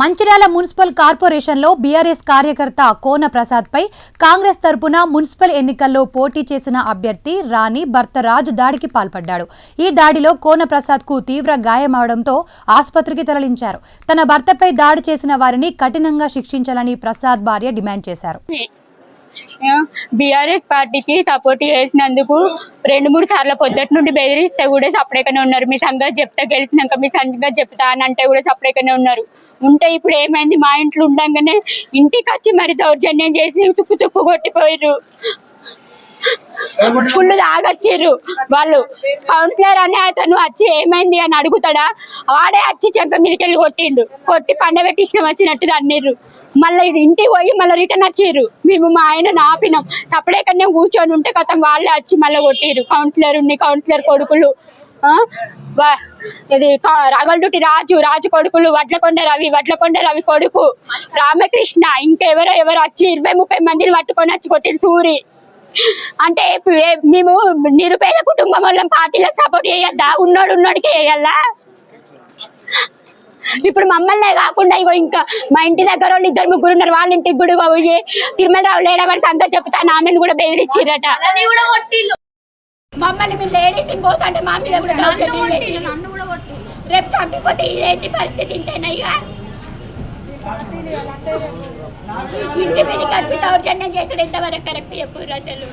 Mancherial municipal కార్పొరేషన్లో BRS కార్యకర్త కోన ప్రసాద్పై కాంగ్రెస్ తరపున మున్సిపల్ ఎన్నికల్లో పోటీ చేసిన అభ్యర్థి రాణి భర్త రాజు దాడికి పాల్పడ్డాడు. ఈ దాడిలో కోన ప్రసాద్కు తీవ్ర గాయమవడంతో ఆసుపత్రికి తరలించారు. తన భర్తపై దాడి చేసిన వారిని కఠినంగా శిక్షించాలని ప్రసాద్ భార్య డిమాండ్ చేశారు. బీఆర్ఎస్ పార్టీకి సపోర్ట్ చేసినందుకు రెండు మూడు సార్లు పొద్దుట నుండి బెదిరిస్తే కూడా సపరేకనే ఉన్నారు. మీ సంగతి చెప్తా గెలిచినాక మీ సంగతి చెప్తా అని అంటే కూడా సపరేకనే ఉన్నారు. ఉంటే ఇప్పుడు ఏమైంది? మా ఇంట్లో ఉండగానే ఇంటికి వచ్చి మరి దౌర్జన్యం చేసి తుప్పు తుప్పు కొట్టిపోయారు ఫుల్ తాగొచ్చిర్రు వాళ్ళు. కౌన్సిలర్ అనే అతను వచ్చి ఏమైంది అని అడుగుతాడా? వాడే వచ్చి చెంప మీదకి కొట్టిండు. కొట్టి పండబెట్టి ఇష్టం వచ్చినట్టు తన్నిర్రు మళ్ళీ ఇంటికి పోయి మళ్ళీ రిటర్న్ వచ్చిర్రు మేము మా ఆయన ఆపినాం. కన్నా కూర్చొని ఉంటే కథం వాళ్ళే వచ్చి మళ్ళీ కొట్టిర్రు కౌన్సిలర్ ఉన్ని కౌన్సిలర్ కొడుకులు ఇది కా- రాజు రాజు కొడుకులు వడ్లకొండ రవి వడ్లకొండ రవి కొడుకు రామకృష్ణ ఇంకెవరో ఎవరు వచ్చి ఇరవై ముప్పై మందిని పట్టుకొని వచ్చి కొట్టిరు సూరి. అంటే మేము నిరుపేద కుటుంబం వాళ్ళం పార్టీలకు సపోర్ట్ చేయొద్దా? ఉన్నోడు ఉన్నోడికి వేయాలా ఇప్పుడు మమ్మల్నే కాకుండా ఇగో ఇంకా మా ఇంటి దగ్గర వాళ్ళు ఇద్దరు ముగ్గురు ఉన్నారు వాళ్ళ ఇంటికి కూడా పోయి తిరుమలరావు లేడమని సంగతి చెప్తాను ఆమెను కూడా బెదిరించిరట మమ్మల్ని మీరు లేడీస్ పోతుంటే మా మీద కూడా. రేపు చంపిపోతే ఇదేంటి పరిస్థితి ఇంతేనా ఇక ఇంటి మీద వచ్చి దౌర్జన్యం చేసాడు ఇంతవరకు కరెక్ట్ చెప్పు అసలు